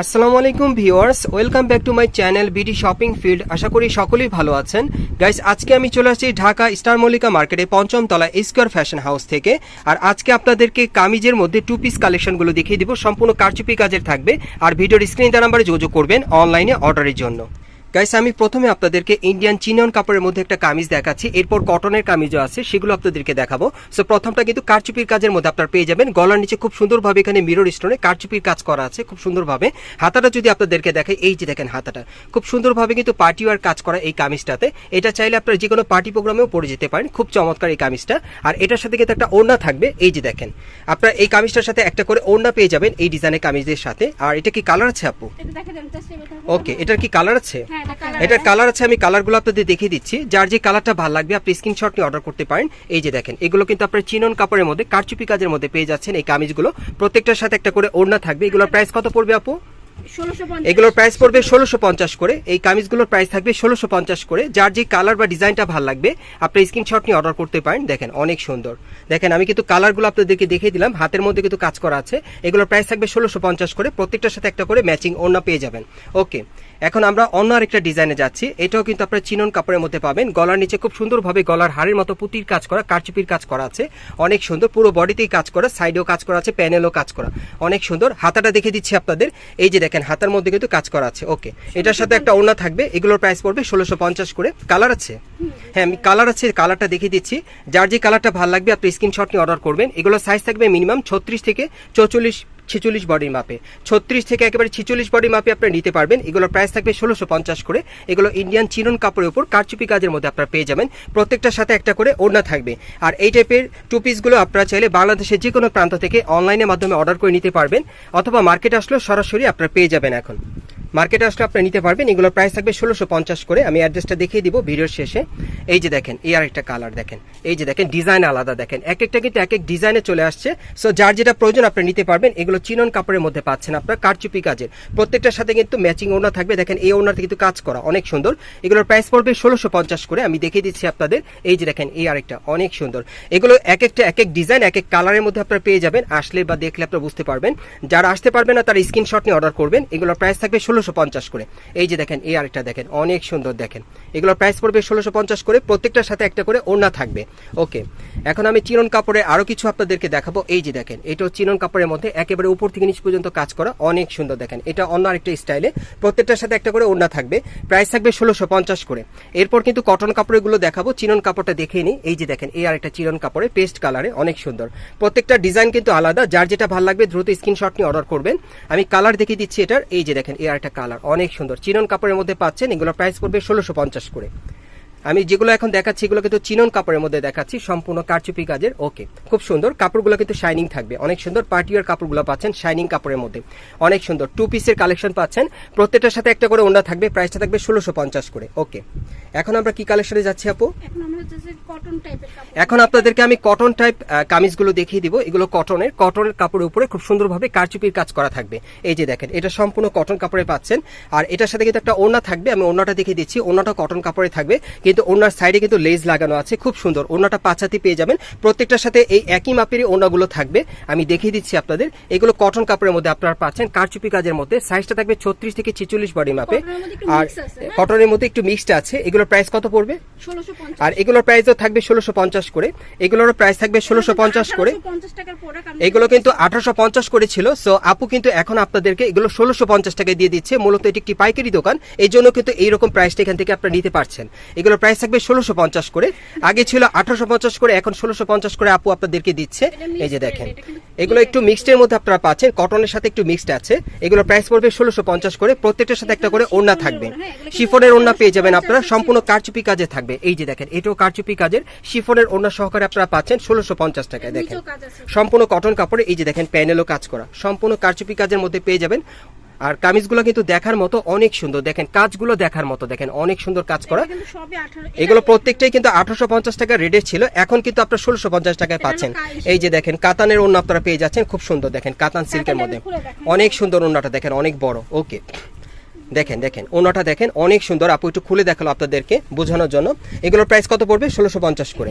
আসসালামু আলাইকুম viewers, welcome back to my channel BD shopping field. আশা করি সকলেই ভালো আছেন। গাইস, আজকে আমি চলে আসছি ঢাকা স্টার মল্লিকা মার্কেটে পঞ্চম তলা স্কোয়ার ফ্যাশন হাউস থেকে। আর আজকে আপনাদেরকে কামিজের মধ্যে টু পিস কালেকশনগুলো দেখিয়ে দিব। সম্পূর্ণ কারচুপি কাজের থাকবে। আর ভিডিওর স্ক্রিন দ্বারা নাম্বারে যোগাযোগ করবেন অনলাইনে অর্ডারের জন্য। গাইস আমি প্রথমে আপনাদেরকে ইন্ডিয়ান চিনন কাপড়ের মধ্যে একটা কামিজ দেখাচ্ছি। এরপর কটনের কামিজও আছে সেগুলো আপনাদেরকে দেখাবো। সো প্রথমটা কিন্তু কারচুপির কাজের মধ্যে আপনার পেয়ে যাবেন। গলার নিচে খুব সুন্দরভাবে এখানে মিরর স্টোনে কারচুপির কাজ করা আছে খুব সুন্দরভাবে। হাতাটা যদি আপনাদেরকে দেখাই এই যে দেখেন হাতাটা খুব সুন্দরভাবে কিন্তু পার্টি ওয়ার কাজ করা এই কামিজটাতে। এটা চাইলে আপনারা যে কোনো পার্টি প্রোগ্রামেও পরে যেতে পারেন খুব চমৎকার এই কামিজটা। আর এটার সাথে কিন্তু একটা ওড়না থাকবে এই যে দেখেন। আপনারা এই কামিজটার সাথে একটা করে ওড়না পেয়ে যাবেন এই ডিজাইনের কামিজের সাথে। আর এটা কি কালার আছে আপু? ওকে এটার কি কালার আছে? হ্যাঁ এটার কালার আছে। আমি কালারগুলো আপনাদের দেখিয়ে দিচ্ছি। যার যে কালারটা ভালো লাগবে আপনি স্ক্রিনশট নিয়ে অর্ডার করতে পারেন। এই যে দেখেন এগুলো কিন্তু আপনার চিনন কাপড়ের মধ্যে কারচুপি কাজের মধ্যে পেয়ে যাচ্ছেন এই কামিজগুলো। প্রত্যেকটার সাথে একটা করে ওড়না থাকবে। এগুলোর প্রাইস কত পড়বে আপু? এগুলোর প্রাইস পড়বে ষোলোশো পঞ্চাশ করে। এই কামিজগুলোর প্রাইস থাকবে ষোলোশো পঞ্চাশ করে। যার যে কালার বা ডিজাইনটা ভালো লাগবে আপনি স্ক্রিনশট নিয়ে অর্ডার করতে পারেন। দেখেন অনেক সুন্দর। দেখেন আমি কিন্তু কালারগুলো আপনাদেরকে দেখিয়ে দিলাম। হাতের মধ্যে কিন্তু কাজ করা আছে। এগুলোর প্রাইস থাকবে ষোলোশো পঞ্চাশ করে। প্রত্যেকটার সাথে একটা করে ম্যাচিং ওড়না পেয়ে যাবেন। ওকে এখন আমরা অন্য আরেকটা ডিজাইনে যাচ্ছি। এটাও কিন্তু আপনার চিনন কাপড়ের মধ্যে পাবেন। গলার নিচে খুব সুন্দরভাবে গলার হাড়ের মতো পুতির কাজ করা, কারচুপির কাজ করা আছে। অনেক সুন্দর, পুরো বডিতেই কাজ করা সাইডেও কাজ করা আছে প্যানেলও কাজ করা। অনেক সুন্দর। হাতাটা দেখে দিচ্ছি আপনাদের। এই যে দেখেন, হাতার মধ্যে কিন্তু কাজ করা আছে। ওকে এটার সাথে একটা ওড়না থাকবে। এগুলোর প্রাইস পড়বে ষোলোশো পঞ্চাশ করে। কালার আছে? হ্যাঁ আমি কালার আছে কালারটা দেখিয়ে দিচ্ছি। যার যে কালারটা ভালো লাগবে, আপনি স্ক্রিনশট নিয়ে অর্ডার করবেন। এগুলোর সাইজ থাকবে মিনিমাম ছত্রিশ থেকে চৌচল্লিশ ছেচল্লিশ বডির মাপে ছত্রিশ থেকে একেবারে ছেচল্লিশ বডির মাপে আপনি নিতে পারবেন। এগুলোর প্রাইস থাকবে ষোলোশো পঞ্চাশ করে। এগুলো ইন্ডিয়ান চিরন কাপড়ের উপর কারচুপি কাজের মধ্যে আপনারা পেয়ে যাবেন। প্রত্যেকটার সাথে একটা করে ওড়না থাকবে। আর এই টাইপের টু পিসগুলো আপনারা চাইলে বাংলাদেশের যে কোনো প্রান্ত থেকে অনলাইনের মাধ্যমে অর্ডার করে নিতে পারবেন। অথবা মার্কেটে আসলেও সরাসরি আপনারা পেয়ে যাবেন এখন। মার্কেটে আসলে আপনারা নিতে পারবেন। এগুলোর প্রাইস থাকবে ষোলোশো পঞ্চাশ করে। আমি অ্যাড্রেসটা দেখিয়ে দিব ভিডিওর শেষে। এই যে দেখেন, এই আরেকটা কালার দেখেন। এই যে দেখেন ডিজাইন আলাদা দেখেন। এক একটা কিন্তু এক এক ডিজাইনে চলে আসছে। সো যার যেটা প্রয়োজন আপনি নিতে পারবেন, এগুলো চিনন কাপড়ের মধ্যে পাচ্ছেন আপনার, কারচুপি কাজের। প্রত্যেকটার সাথে কিন্তু ম্যাচিং ওড়না থাকবে। দেখেন, এই ওড়নাতে কিন্তু কাজ করা অনেক সুন্দর। এগুলোর প্রাইস পড়বে ষোলোশো পঞ্চাশ করে। আমি দেখিয়ে দিচ্ছি আপনাদের। এই যে দেখেন, এই আরেকটা অনেক সুন্দর। এগুলো এক একটা, এক এক ডিজাইন এক এক কালারের মধ্যে আপনারা পেয়ে যাবেন। আসলে বা দেখলে আপনারা বুঝতে পারবেন। যারা আসতে পারবেন না, তারা স্ক্রিনশট নিয়ে অর্ডার করবেন। এগুলোর প্রাইস থাকবে ষোলোশো পঞ্চাশ করে। এই যে দেখেন, এই আরেকটা দেখেন, অনেক সুন্দর দেখেন। এগুলোর প্রাইস পড়বে ষোলোশো পঞ্চাশ করে, প্রত্যেকটার সাথে একটা করে ওড়না থাকবে। ওকে এখন আমি চিনন কাপড়ে আরও কিছু আপনাদেরকে দেখাবো। এই যে দেখেন, এটাও চিনন কাপড়ের মধ্যে একেবারে উপর থেকে নিচ পর্যন্ত কাজ করা, অনেক সুন্দর দেখেন। এটা অন্য আরেকটা স্টাইলে প্রত্যেকটার সাথে একটা করে ওড়না থাকবে। প্রাইস থাকবে ষোলোশো পঞ্চাশ করে। এরপর কিন্তু কটন কাপড়গুলো দেখাবো চিনন কাপড়টা দেখে নিই। এই যে দেখেন, এই আরেকটা চিনন কাপড়ে পেস্ট কালারে অনেক সুন্দর। প্রত্যেকটা ডিজাইন কিন্তু আলাদা, যার যেটা ভালো লাগবে দ্রুত স্ক্রিনশট নিয়ে অর্ডার করবেন। আমি কালার দেখিয়ে দিচ্ছি এটার। এই যে দেখেন, এই আরেকটা কালার। অনেক সুন্দর। চিরন কাপড়ের মধ্যে পাচ্ছেন এগুলো প্রাইস পড়বে ষোলোশো পঞ্চাশ করে। আমি যেগুলো এখন দেখাচ্ছি এগুলো কিন্তু চিনন কাপড়ের মধ্যে দেখাচ্ছি সম্পূর্ণ কারচুপি কাজের ওকে। খুব সুন্দর কাপড়গুলো কিন্তু শাইনিং থাকবে। অনেক সুন্দর পার্টিয়ার কাপড়গুলো পাচ্ছেন শাইনিং কাপড়ের মধ্যে। অনেক সুন্দর টু পিসের কালেকশন পাচ্ছেন। প্রত্যেকটার সাথে একটা করে ওড়না থাকবে প্রাইসটা থাকবে ষোলোশো পঞ্চাশ করে ওকে। এখন আমরা কি কালেকশনে যাচ্ছি আপু? এখন কটন টাইপের এখন আপনাদেরকে আমি কটন টাইপ কামিজগুলো দেখিয়ে দিব। এগুলো কটনের কটনের কাপড়ের উপরে খুব সুন্দরভাবে কারচুপির কাজ করা থাকবে। এই যে দেখেন এটা সম্পূর্ণ কটন কাপড়ে পাচ্ছেন। আর এটার সাথে কিন্তু একটা ওড়না থাকবে আমি ওড়নাটা দেখিয়ে দিচ্ছি। ওড়নাটা কটন কাপড়ে থাকবে কিন্তু ওড়নার সাইডে কিন্তু লেজ লাগানো আছে খুব সুন্দর। ওড়নাটা পাঁচাতি পেয়ে যাবেন। প্রত্যেকটার সাথে এই একই মাপেরই ওড়নাগুলো থাকবে। আমি দেখিয়ে দিচ্ছি আপনাদের। এগুলো কটন কাপড়ের মধ্যে আপনারা পাচ্ছেন। কারচুপি কাজের মধ্যে সাইজটা থাকবে ছত্রিশ থেকে ছেচল্লিশ বডি মাপে। আর কটনের মধ্যে একটু মিক্সড হ্যাঁ? আছে। এগুলোর প্রাইস কত পড়বে? আর এগুলোর প্রাইসও থাকবে ষোলোশো পঞ্চাশ করে। এগুলোর প্রাইস থাকবে ষোলোশো পঞ্চাশ করে। এগুলো কিন্তু আঠারোশো পঞ্চাশ করে ছিল। সো আপু কিন্তু এখন আপনাদেরকে এগুলো ষোলোশো পঞ্চাশ টাকায় দিয়ে দিচ্ছে। মূলত এটি একটি পাইকারি দোকান। এই জন্য কিন্তু এইরকম প্রাইসটা এখান থেকে আপনারা নিতে পারছেন। এগুলোর প্রাইস থাকবে ষোলোশো পঞ্চাশ করে। আগে ছিল আঠারোশো পঞ্চাশ করে এখন ষোলোশো পঞ্চাশ করে আপু আপনাদেরকে দিচ্ছে। এই যে দেখেন। এগুলো একটু মিক্সড এর মধ্যে আপনারা পাচ্ছেন কটনের সাথে একটু মিক্সড আছে। এগুলো প্রাইস পড়বে ষোলোশো পঞ্চাশ করে প্রত্যেকটার সাথে একটা করে ওড়না থাকবে। হ্যাঁ, শিফনের ওড়না পেয়ে যাবেন আপনারা সম্পূর্ণ কারচুপি কাজে থাকবে। এই যে দেখেন এটাও কারচুপি কাজের। শিফনের ওড়না সহকারে আপনারা পাচ্ছেন ষোলোশো পঞ্চাশ টাকায় দেখেন। সম্পূর্ণ কটন কাপড়ে এই যে দেখেন প্যানেলও কাজ করা। সম্পূর্ণ কারচুপি কাজের মধ্যে পেয়ে যাবেন। আর কামিজগুলো কিন্তু দেখার মতো অনেক সুন্দর। দেখেন কাজগুলো দেখার মতো। দেখেন অনেক সুন্দর কাজ করা। এগুলো প্রত্যেকটাই কিন্তু আঠারোশো পঞ্চাশ টাকা রেটের ছিল। এখন কিন্তু আপনার ষোলোশো পঞ্চাশ টাকায় পাচ্ছেন। এই যে দেখেন কাতানের অন্য আপনারা পেয়ে যাচ্ছেন। খুব সুন্দর দেখেন কাতান সিল্কের মধ্যে। অনেক সুন্দর অন্যটা দেখেন অনেক বড়। ওকে। দেখেন দেখেন ওনাটা দেখেন অনেক সুন্দর। আপু একটু খুলে দেখাল আপনাদেরকে বোঝানোর জন্য। এগুলোর প্রাইস কত পড়বে? ষোলোশো পঞ্চাশ করে।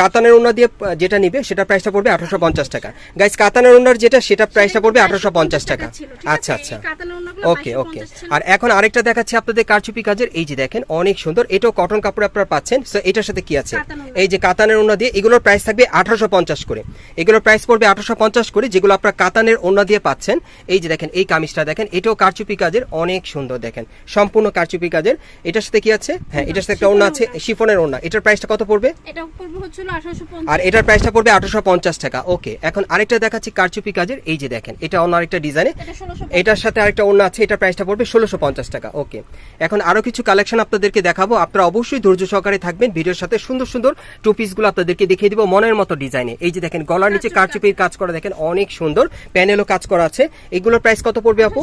কাতানের ওনা দিয়ে যেটা নিবে সেটা প্রাইসটা পড়বে আঠারোশো পঞ্চাশ টাকা। গাইস কাতানের ওনার যেটা সেটা প্রাইসটা পড়বে আঠারোশো পঞ্চাশ টাকা আচ্ছা আচ্ছা। ওকে ওকে আর এখন আরেকটা দেখাচ্ছি আপনাদের কারচুপি কাজের। এই যে দেখেন অনেক সুন্দর। এটাও কটন কাপড় আপনারা পাচ্ছেন। সো এটার সাথে কি আছে? এই যে কাতানের ওনা দিয়ে এগুলোর প্রাইস থাকবে আঠারোশো পঞ্চাশ করে। এগুলোর প্রাইস পড়বে আঠারোশো পঞ্চাশ করে যেগুলো আপনারা কাতানের ওনা দিয়ে পাচ্ছেন। এই যে দেখেন এই কামিজটা দেখেন এটাও কারচুপি কাজের অনেক সুন্দর দেখেন। সম্পূর্ণ কারচুপি কাজের। এটার সাথে কি আছে? হ্যাঁ এটার সাথে একটা ওনা আছে শিফনের ওনা এটার প্রাইসটা কত পড়বে? আর এটার প্রাইসটা পড়বে আঠারোশো পঞ্চাশ টাকা। ওকে এখন আরেকটা দেখাচ্ছি কারচুপি কাজের। এই যে দেখেন এটা অন্য আরেকটা ডিজাইনে এটার সাথে আরেকটা অন্য আছে এটার প্রাইসটা পড়বে ষোলোশো পঞ্চাশ টাকা। ওকে এখন আরও কিছু কালেকশন আপনাদেরকে দেখাবো। আপনারা অবশ্যই ধৈর্য সহকারে থাকবেন। ভিডিওর সাথে সুন্দর সুন্দর টু পিসগুলো আপনাদেরকে দেখিয়ে দিব মনের মতো ডিজাইনে এই যে দেখেন গলার নিচে কারচুপির কাজ করা দেখেন অনেক সুন্দর। প্যানেলও কাজ করা আছে। এগুলোর প্রাইস কত পড়বে আপু?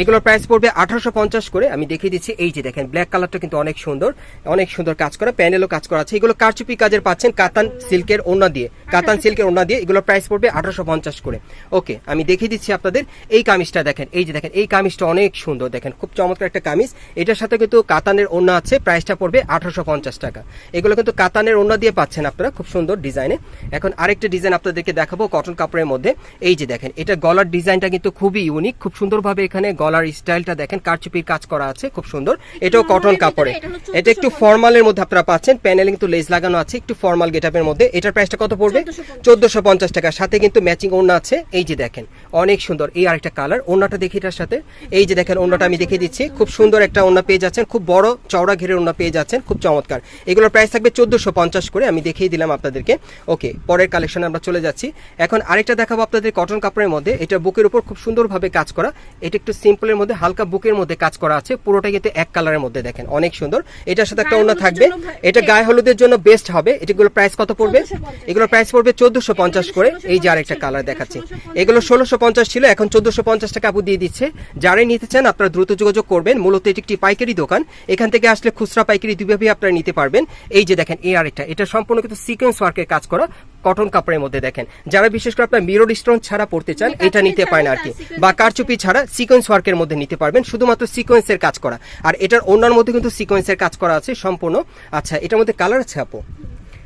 1850 এগুলোর প্রাইস পড়বে আঠারোশো পঞ্চাশ করে। আমি দেখিয়ে দিচ্ছি, এই যে দেখেন ব্ল্যাক কালারটা কিন্তু অনেক সুন্দর অনেক সুন্দর কাজ করা প্যানেলও কাজ করা আছে। এগুলো কারচুপি কাজের পাচ্ছেন কাতান সিল্কের ওনা দিয়ে, কাতান সিল্কের ওনা দিয়ে এগুলোর প্রাইস পড়বে আঠারোশো পঞ্চাশ করে। ওকে আমি দেখিয়ে দিচ্ছি আপনাদের, এই কামিজটা দেখেন, এই যে দেখেন, এই কামিজটা অনেক সুন্দর দেখেন, খুব চমৎকার একটা কামিজ। এটার সাথে কিন্তু কাতানের ওনা আছে প্রাইসটা পড়বে আঠারোশো পঞ্চাশ টাকা। এগুলো কিন্তু কাতানের ওনা দিয়ে পাচ্ছেন আপনারা, খুব সুন্দর ডিজাইনে। এখন আরেকটা ডিজাইন আপনাদেরকে দেখাবো, কটন কাপড়ের মধ্যে। এই যে দেখেন, এটা গলার ডিজাইনটা কিন্তু খুবই ইউনিক খুব সুন্দরভাবে এখানে গলার স্টাইলটা দেখেন কারচুপির কাজ করা আছে খুব সুন্দর। এটাও কটন কাপড়ে। এটা একটু ফর্মালের মধ্যে আপনারা পাচ্ছেন প্যানেলে কিন্তু লেস লাগানো আছে একটু ফর্মাল গেটআপের মধ্যে। এটার প্রাইসটা কত পড়বে? চোদ্দশো পঞ্চাশ। টাকা। সাথে কিন্তু ম্যাচিং ওড়না আছে। এই যে দেখেন অনেক সুন্দর। এই আরেকটা কালার ওড়নাটা দেখি এটার সাথে। এই যে দেখেন ওড়নাটা আমি দেখিয়ে দিচ্ছি। খুব সুন্দর একটা ওড়না পেয়ে যাচ্ছেন। খুব বড় চওড়া ঘেরের ওড়না পেয়ে যাচ্ছেন। খুব চমৎকার। এগুলোর প্রাইস থাকবে চোদ্দশো পঞ্চাশ করে। আমি দেখিয়ে দিলাম আপনাদেরকে। ওকে পরের কালেকশনে আমরা চলে যাচ্ছি। এখন আরেকটা দেখাবো আপনাদের কটন কাপড়ের মধ্যে। এটা বুকের উপর খুব সুন্দরভাবে কাজ করা। এটা একটু সিম্পলের মধ্যে হালকা বুকের মধ্যে কাজ করা আছে। পুরোটা কিন্তু এক কালারের মধ্যে দেখেন অনেক সুন্দর। এটার সাথে একটা হলুদের থাকবে। এটা গায়ে হলুদের জন্য বেস্ট হবে। এটাগুলো প্রাইস কত পড়বে? 1450 এগুলো প্রাইস পড়বে চোদ্দশো পঞ্চাশ করে। এই যে আরেকটা কালার দেখাচ্ছি। এগুলো ষোলোশো পঞ্চাশ ছিল এখন চোদ্দশো পঞ্চাশ টাকা আপু দিয়ে দিচ্ছে। যারাই নিতে চান আপনারা দ্রুত যোগাযোগ করবেন। মূলত এটি একটি পাইকারি দোকান। এখান থেকে আসলে খুচরা পাইকারি দুইভাবে আপনারা নিতে পারবেন। এই যে দেখেন এই আরেকটা। এটা সম্পূর্ণ কিন্তু সিকোয়েন্স ওয়ার্কের কাজ করা। কটন কাপড়ের মধ্যে দেখেন। যারা বিশেষ করে আপনার মিরর স্টোন ছাড়া পড়তে চান এটা নিতে পারেন আর কি। বা কারচুপি ছাড়া সিকোয়েন্স ওয়ার্কের মধ্যে নিতে পারবেন শুধুমাত্র সিকোয়েন্সের কাজ করা। আর এটার অন্যান্য মধ্যে কিন্তু সিকোয়েন্সের কাজ করা আছে সম্পূর্ণ। আচ্ছা এটার মধ্যে কালার আছে আপু?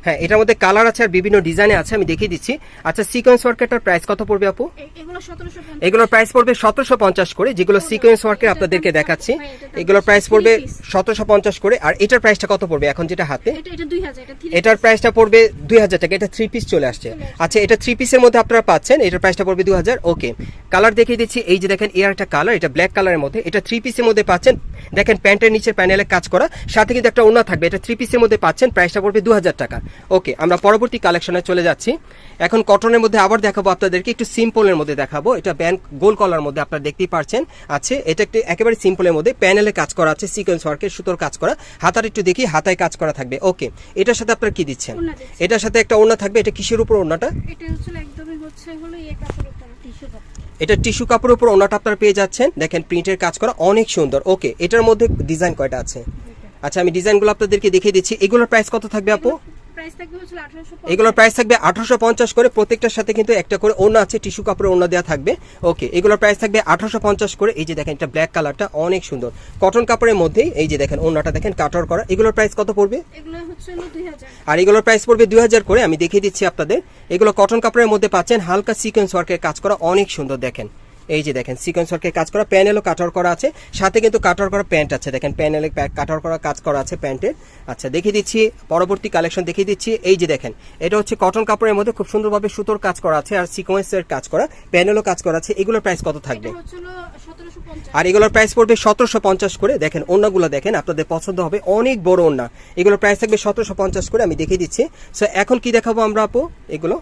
হ্যাঁ এটার মধ্যে কালার আছে আর বিভিন্ন ডিজাইনে আছে আমি দেখিয়ে দিচ্ছি। আচ্ছা সিকোয়েন্স ওয়ার্কের প্রাইস কত পড়বে আপু? এগুলো এগুলোর প্রাইস পড়বে সতেরোশো পঞ্চাশ করে যেগুলো সিকোয়েন্স ওয়ার্কের আপনাদেরকে দেখাচ্ছি। এগুলোর প্রাইস পড়বে সতেরোশো পঞ্চাশ করে আর এটার প্রাইসটা কত পড়বে এখন যেটা হাতে? এটার প্রাইসটা পড়বে দুই হাজার টাকা এটা থ্রি পিস চলে আসছে। আচ্ছা এটা থ্রি পিসের মধ্যে আপনারা পাচ্ছেন এটার প্রাইসটা পড়বে দু হাজার ওকে কালার দেখিয়ে দিচ্ছি এই যে দেখেন এর একটা কালার এটা ব্ল্যাক কালারের মধ্যে। এটা থ্রি পিসের মধ্যে পাচ্ছেন দেখেন প্যান্টের নিচে প্যানেলে কাজ করা সাথে কিন্তু একটা ওনা থাকবে এটা থ্রি পিসের মধ্যে পাচ্ছেন প্রাইসটা পড়বে দু হাজার টাকা। ওকে আমরা পরবর্তী কালেকশনে চলে যাচ্ছি। এখন কটনের মধ্যে আবার দেখাবো আপনাদেরকে একটু সিম্পলের মধ্যে দেখাবো। এটা ব্যান্ড গোল কলার মধ্যে আপনারা দেখতেই পারছেন। আছে এটা একটু একেবারে সিম্পলের মধ্যে প্যানেলে কাজ করা আছে সিকোয়েন্স ওয়ার্কের সুতোর কাজ করা। হাতার একটু দেখি হাতায় কাজ করা থাকবে। ওকে এটার সাথে আপনারা কি দিচ্ছেন? এটার সাথে একটা ওড়না থাকবে এটা কিসের উপর ওড়নাটা? এটা হচ্ছে একদমই হচ্ছে হলো কাপড় উপর টিস্যু এটা টিস্যু কাপড়ের উপর ওড়নাটা আপনারা পেয়ে যাচ্ছেন। দেখেন প্রিন্টের কাজ করা অনেক সুন্দর। ওকে এটার মধ্যে ডিজাইন কয়টা আছে? আচ্ছা আমি ডিজাইনগুলো আপনাদেরকে দেখিয়ে দিচ্ছি। এগুলোর প্রাইস কত থাকবে আপু? এগুলোর প্রাইস থাকবে আঠারোশো পঞ্চাশ করে প্রত্যেকটার সাথে কিন্তু একটা করে ওড়না আছে টিস্যু কাপড়ের ওড়না দেওয়া থাকবে। ওকে এগুলোর প্রাইস থাকবে আঠারোশো পঞ্চাশ করে। এই যে দেখেন এটা ব্ল্যাক কালারটা অনেক সুন্দর। কটন কাপড়ের মধ্যেই এই যে দেখেন ওড়নাটা দেখেন কাটার করা। এগুলোর প্রাইস কত পড়বে? আর এগুলোর প্রাইস পড়বে দুই হাজার করে। আমি দেখিয়ে দিচ্ছি আপনাদের। এগুলো কটন কাপড়ের মধ্যে পাচ্ছেন হালকা সিকোয়েন্স ওয়ার্কের কাজ করা অনেক সুন্দর দেখেন। এই যে দেখেন সিকোয়েন্স ওয়ার্কের কাজ করা প্যানেলও কাটার করা আছে। সাথে কিন্তু কাটার করা প্যান্ট আছে। দেখেন প্যানেলে কাটার করা কাজ করা আছে প্যান্টের আচ্ছা দেখিয়ে দিচ্ছি পরবর্তী কালেকশন দেখিয়ে দিচ্ছি। এই যে দেখেন এটা হচ্ছে কটন কাপড়ের মধ্যে খুব সুন্দরভাবে সুতোর কাজ করা আছে আর সিকোয়েন্সের কাজ করা প্যানেলও কাজ করা আছে। এগুলোর প্রাইস কত থাকবে? আর এগুলোর প্রাইস পড়বে সতেরোশো পঞ্চাশ করে। দেখেন ওড়নাগুলো দেখেন আপনাদের পছন্দ হবে অনেক বড় ওড়না এগুলোর প্রাইস থাকবে সতেরোশো পঞ্চাশ করে আমি দেখিয়ে দিচ্ছি। সো এখন কি দেখাবো আমরা আপু? এগুলো?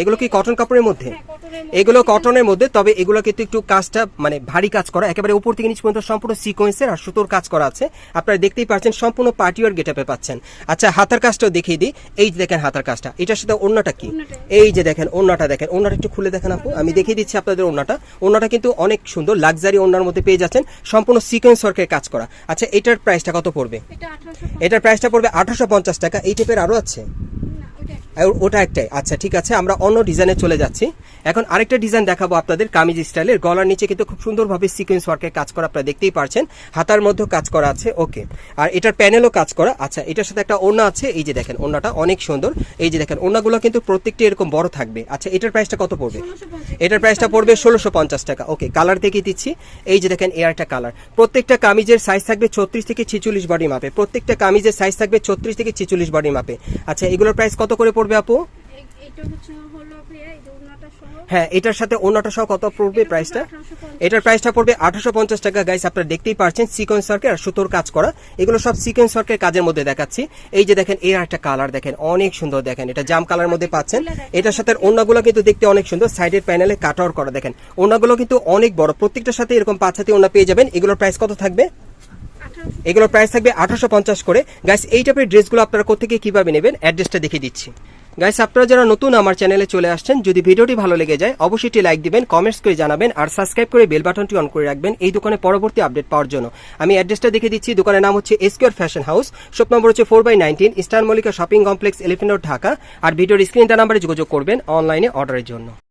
এগুলো কি কটন কাপড়ের মধ্যে? হ্যাঁ, এগুলো কটনের মধ্যে তবে এগুলো কিন্তু একটু কাজটা মানে ভারী কাজ করা একেবারে উপর থেকে নিচ পর্যন্ত সম্পূর্ণ সিকোয়েন্সের আর সুতোর কাজ করা আছে। আপনারা দেখতেই পাচ্ছেন সম্পূর্ণ পার্টিওয়ার গেটআপে পাচ্ছেন। আচ্ছা হাতার কাজটাও দেখিয়ে দিই। এই যে দেখেন হাতার কাজটা এটার সাথে ওড়নাটা কি? এই যে দেখেন ওড়নাটা দেখেন। ওড়নাটা একটু খুলে দেখেন আপু। আমি দেখিয়ে দিচ্ছি আপনাদের ওড়নাটা। ওড়নাটা কিন্তু অনেক সুন্দর লাক্সারি ওড়নার মধ্যে পেয়ে যাচ্ছেন। সম্পূর্ণ সিকোয়েন্স ওয়ার্কের কাজ করা। আচ্ছা এটার প্রাইসটা কত পড়বে? এটার প্রাইসটা পড়বে আঠারোশো পঞ্চাশ টাকা। এই টাইপের আরও আছে? ওটা একটাই। আচ্ছা ঠিক আছে আমরা অন্য ডিজাইনে চলে যাচ্ছি। এখন আরেকটা ডিজাইন দেখাবো আপনাদের কামিজ স্টাইলের গলার নিচে কিন্তু খুব সুন্দরভাবে সিকোয়েন্স ওয়ার্কের কাজ করা আপনারা দেখতেই পারছেন। হাতার মধ্যেও কাজ করা আছে ওকে আর এটার প্যানেলও কাজ করা আচ্ছা এটার সাথে একটা ওড়না আছে, এই যে দেখেন, ওড়নাটা অনেক সুন্দর। এই যে দেখেন, ওড়নাগুলো কিন্তু প্রত্যেকটি এরকম বড় থাকবে। আচ্ছা এটার প্রাইসটা কত পড়বে? এটার প্রাইসটা পড়বে ষোলোশো পঞ্চাশ টাকা ওকে কালার দেখিয়ে দিচ্ছি। এই যে দেখেন এ একটা কালার প্রত্যেকটা কামিজের সাইজ থাকবে ছত্রিশ থেকে ছিচল্লিশ বডি মাপে প্রত্যেকটা কামিজের সাইজ থাকবে ছত্রিশ থেকে ছিচল্লিশ বডি মাপে আচ্ছা এগুলোর প্রাইস কত করে পড়বে আপু এ- এটা হচ্ছে হলো ভাইয়া এই যে ওনাটা সহ হ্যাঁ এটার সাথে অন্যটা সহ কত পড়বে প্রাইসটা এটার প্রাইসটা পড়বে আঠারোশো পঞ্চাশ টাকা গাইস আপনারা দেখতেই পারছেন সিকোয়েন্স ওয়ার্কের আর সুতোর কাজ করা। এগুলো সব সিকোয়েন্স ওয়ার্কের কাজের মধ্যে দেখাচ্ছি। এই যে দেখেন এর একটা কালার দেখেন অনেক সুন্দর দেখেন এটা জাম কালার মধ্যে পাচ্ছেন। এটার সাথে অন্যগুলো কিন্তু দেখতে অনেক সুন্দর সাইডের প্যানেলে কাটার করা দেখেন। অন্যগুলো কিন্তু অনেক বড় প্রত্যেকটার সাথে এরকম পাঁচ হাতে অন্য পেয়ে যাবেন। এগুলোর প্রাইস কত থাকবে? এগুলোর প্রাইস থাকবে আঠারোশো পঞ্চাশ করে। গাইস এই টাইপের ড্রেসগুলো আপনারা কোথেকে কীভাবে নেবেন? অ্যাড্রেসটা দেখিয়ে দিচ্ছি। গাইস আপনারা যারা নতুন আমার চ্যানেলে চলে আসছেন, যদি ভিডিওটি ভালো লেগে যায়, অবশ্যই একটি লাইক দিবেন কমেন্টস করে জানাবেন, আর সাবস্ক্রাইব করে বেল বাটনটি অন করে রাখবেন এই দোকানে পরবর্তী আপডেট পাওয়ার জন্য। আমি অ্যাড্রেসটা দেখে দিচ্ছি, দোকানের নাম হচ্ছে Esquire fashion house shop number হচ্ছে four by nineteen Eastern Mallika shopping complex elephant Dhaka আর ভিডিওর স্ক্রিনটা নাম্বারে যোগাযোগ করবেন অনলাইনে অর্ডারের জন্য।